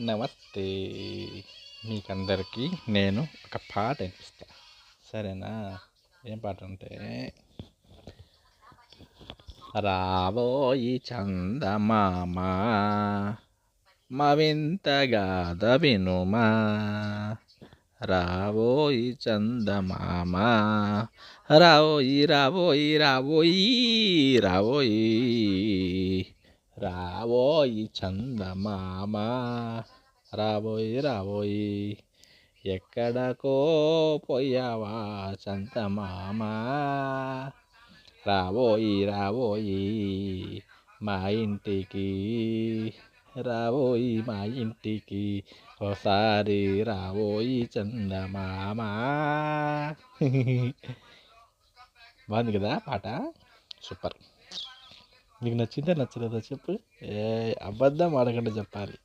నమస్తే. మీకందరికీ నేను ఒక పాట వినిపిస్తా. సరేనా? ఏం పాట అంటే? రాబోయి చందమామ మవింతగాథ వినుమా రాబోయి చందమామ రావోయి రాబోయి రాబోయి రాబోయి. రాబోయి చందమామ రాబోయి రాబోయి ఎక్కడకో పోయావా చందమామ? రాబోయి రాబోయి మా ఇంటికి రాబోయి మా ఇంటికి. ఒకసారి రాబోయి చందమామ. బాగుంది కదా పాట? సూపర్. నీకు నచ్చిందా నచ్చలేదా చెప్పు? ఏ అబద్ధం ఆడకుండా చెప్పాలి.